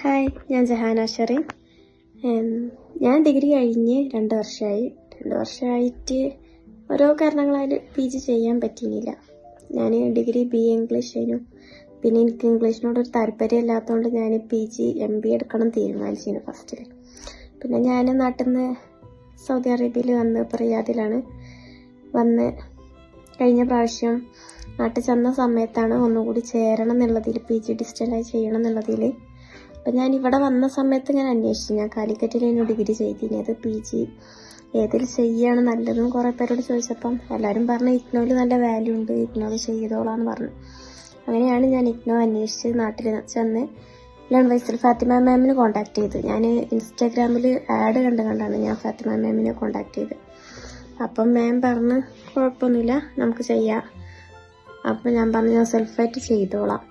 Hi ഞാൻ Jahana Sherry ഞാൻ degree കഴിഞ്ഞ് രണ്ട് വർഷമായി രണ്ട് വർഷമായിട്ട് ഓരോ കാരണങ്ങളാൽ പി ജി ചെയ്യാൻ പറ്റിയില്ല ഞാൻ ഡിഗ്രി ബി എ ഇംഗ്ലീഷ് ആയിരുന്നു. പിന്നെ എനിക്ക് ഇംഗ്ലീഷിനോടൊരു താല്പര്യം ഇല്ലാത്തതുകൊണ്ട് ഞാൻ പി ജി എം ബി എടുക്കണം തീരുമാനിച്ചിരുന്നു ഫസ്റ്റിൽ പിന്നെ ഞാൻ നാട്ടിൽ നിന്ന് സൗദി അറേബ്യയിൽ വന്ന് റിയാദിലാണ് വന്ന് കഴിഞ്ഞ പ്രാവശ്യം നാട്ടിൽ ചെന്ന സമയത്താണ് ഒന്നുകൂടി ചേരണം എന്നുള്ളതിൽ പി ജി ഡിസ്റ്റന്റായി ചെയ്യണം എന്നുള്ളതിൽ അപ്പം ഞാൻ ഇവിടെ വന്ന സമയത്ത് ഞാൻ അന്വേഷിച്ചു. ഞാൻ കാലിക്കറ്റിൽ ഞാൻ ഡിഗ്രി ചെയ്തിരുന്നത് പി ജി. ഏതിൽ ചെയ്യാണ് നല്ലതെന്ന് കുറേ പേരോട് ചോദിച്ചപ്പം എല്ലാവരും പറഞ്ഞു ഇഗ്നോയിൽ നല്ല വാല്യൂ ഉണ്ട് ഇഗ്നോയിൽ ചെയ്തോളാന്ന് പറഞ്ഞു. അങ്ങനെയാണ് ഞാൻ ഇഗ്നോ അന്വേഷിച്ച് നാട്ടിൽ ചെന്ന് ലേൺ വൈസിൽ ഫാത്തിമ മാമിനെ കോൺടാക്ട് ചെയ്തു. ഞാൻ ഇൻസ്റ്റാഗ്രാമിൽ ആഡ് കണ്ട് കണ്ടാണ് ഞാൻ ഫാത്തിമ മാമിനെ കോൺടാക്ട് ചെയ്ത് അപ്പം മാം പറഞ്ഞ് കുഴപ്പമൊന്നുമില്ല നമുക്ക് ചെയ്യാം. അപ്പം ഞാൻ പറഞ്ഞു ഞാൻ സെൽഫായിട്ട് ചെയ്തോളാം.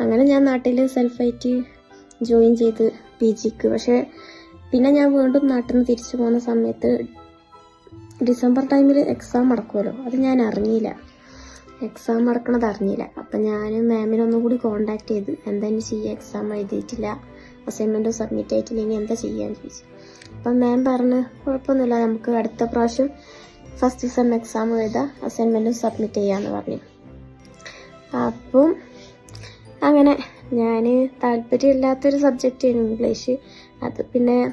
അങ്ങനെ ഞാൻ നാട്ടിൽ സെൽഫായിട്ട് ജോയിൻ ചെയ്ത് പി ജിക്ക് പക്ഷേ പിന്നെ ഞാൻ വീണ്ടും നാട്ടിൽ നിന്ന് തിരിച്ചു പോകുന്ന സമയത്ത് ഡിസംബർ ടൈമിൽ എക്സാം അടക്കുമല്ലോ അത് ഞാൻ അറിഞ്ഞില്ല. എക്സാം അടക്കണത് അറിഞ്ഞില്ല. അപ്പം ഞാൻ മാമിനൊന്നും കൂടി കോണ്ടാക്ട് ചെയ്ത് എന്താ ചെയ്യുക എക്സാം എഴുതിയിട്ടില്ല അസൈൻമെന്റ് സബ്മിറ്റ് ആയിട്ടില്ല ഇനി എന്താ ചെയ്യാന്ന് ചോദിച്ചു. അപ്പം മാം പറഞ്ഞ് കുഴപ്പമൊന്നുമില്ല നമുക്ക് അടുത്ത പ്രാവശ്യം ഫസ്റ്റ് സെം എക്സാം എഴുതാം അസൈൻമെന്റും സബ്മിറ്റ് ചെയ്യാമെന്ന് പറഞ്ഞു. അപ്പം അങ്ങനെ ഞാൻ താല്പര്യമില്ലാത്തൊരു സബ്ജക്റ്റ് ഇംഗ്ലീഷ് അത് പിന്നെ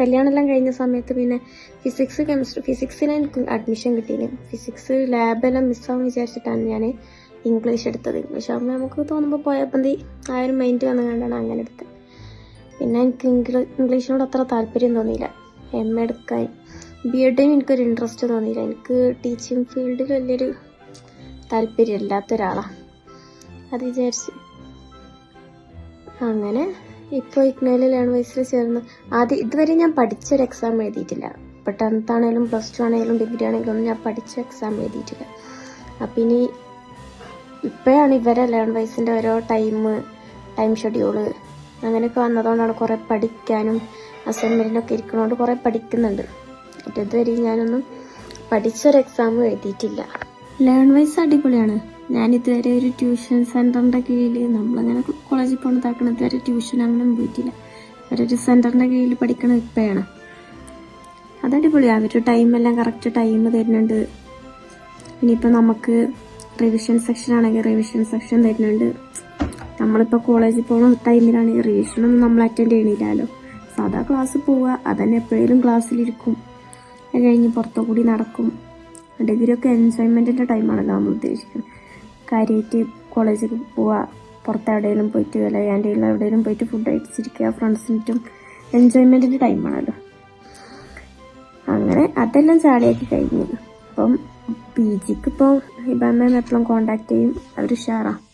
കല്യാണമെല്ലാം കഴിഞ്ഞ സമയത്ത് പിന്നെ ഫിസിക്സ് കെമിസ്ട്രി ഫിസിക്സിന് എനിക്ക് അഡ്മിഷൻ കിട്ടിയില്ല. ഫിസിക്സ് ലാബെല്ലാം മിസ്സാവും വിചാരിച്ചിട്ടാണ് ഞാൻ ഇംഗ്ലീഷ് എടുത്തത്. ഇംഗ്ലീഷ് ആകുമ്പോൾ നമുക്ക് തോന്നുമ്പോൾ പോയാൽ മതി. ആ ഒരു മൈൻഡ് വന്നു കണ്ടാണ് അങ്ങനെ എടുത്തത്. പിന്നെ എനിക്ക് ഇംഗ്ലീഷ് ഇംഗ്ലീഷിനോട് അത്ര താല്പര്യം തോന്നിയില്ല. എം എ എടുക്കാൻ. ബി എഡിന് എനിക്കൊരു ഇൻട്രസ്റ്റ് തോന്നിയില്ല. എനിക്ക് ടീച്ചിങ് ഫീൽഡിൽ വലിയൊരു താല്പര്യമില്ലാത്ത ഒരാളാണ് അത് വിചാരിച്ച് അങ്ങനെ ഇപ്പോൾ ഇഗ്നോയിൽ ലേൺ വൈസിൽ ചേർന്ന് ആദ്യം ഇതുവരെ ഞാൻ പഠിച്ചൊരു എക്സാം എഴുതിയിട്ടില്ല. ഇപ്പോൾ ടെൻത്ത് ആണെങ്കിലും പ്ലസ് ടു ആണെങ്കിലും ഡിഗ്രി ആണെങ്കിലും ഒന്നും ഞാൻ പഠിച്ച എക്സാം എഴുതിയിട്ടില്ല. അപ്പം ഇനി ഇപ്പോഴാണ് ഇവരെ ലേൺ വൈസിന്റെ ഓരോ ടൈം ടൈം ഷെഡ്യൂൾ അങ്ങനെയൊക്കെ വന്നതുകൊണ്ടാണ് കുറേ പഠിക്കാനും അസൈൻമെന്റിനൊക്കെ ഇരിക്കുന്നതുകൊണ്ട് കുറേ പഠിക്കുന്നുണ്ട്. ഇതുവരെ ഞാനൊന്നും പഠിച്ചൊരു എക്സാം എഴുതിയിട്ടില്ല. ലേൺ വൈസ് അടിപൊളിയാണ്. ഞാൻ ഇതുവരെ ഒരു ട്യൂഷൻ സെന്ററിന്റെ കീഴിൽ നമ്മളങ്ങനെ കോളേജിൽ പോകണതാക്കണ ഇതുവരെ ട്യൂഷൻ അങ്ങനെ പോയിട്ടില്ല. അവരൊരു സെന്ററിന്റെ കീഴിൽ പഠിക്കണം ഇപ്പോഴാണ് അത് അടിപൊളിയാണ് അവർ ടൈമെല്ലാം കറക്റ്റ് ടൈം തരുന്നുണ്ട്. ഇനിയിപ്പോൾ നമുക്ക് റിവിഷൻ സെക്ഷൻ ആണെങ്കിൽ റിവിഷൻ സെക്ഷൻ തരുന്നുണ്ട്. നമ്മളിപ്പോൾ കോളേജിൽ പോകുന്ന ടൈമിലാണെങ്കിൽ റിവിഷനൊന്നും നമ്മൾ അറ്റൻഡ് ചെയ്യണില്ലല്ലോ. സാധാ ക്ലാസ് പോവുക അതന്നെ എപ്പോഴേലും ക്ലാസ്സിലിരിക്കും അത് കഴിഞ്ഞ് പുറത്തു കൂടി നടക്കും. ഡിഗ്രി ഒക്കെ എൻജോയ്മെന്റിന്റെ ടൈമാണല്ലോ നമ്മൾ ഉദ്ദേശിക്കുന്നത്. കാര്യമായിട്ട് കോളേജിൽ പോവുക പുറത്ത് എവിടെയെങ്കിലും പോയിട്ട് വല്ല ക്യാന്റീനിൽ എവിടെയെങ്കിലും പോയിട്ട് ഫുഡ് കഴിച്ചിരിക്കുക ഫ്രണ്ട്സിനും എൻജോയ്മെന്റിന്റെ ടൈമാണല്ലോ. അങ്ങനെ അതെല്ലാം ചാടിയാക്കി കഴിഞ്ഞു. അപ്പം പി ജിക്ക് ഇപ്പോൾ ഹിബാമ്മയും എപ്പോഴും കോണ്ടാക്ട് ചെയ്യും. അവർ ഉഷാറാണ്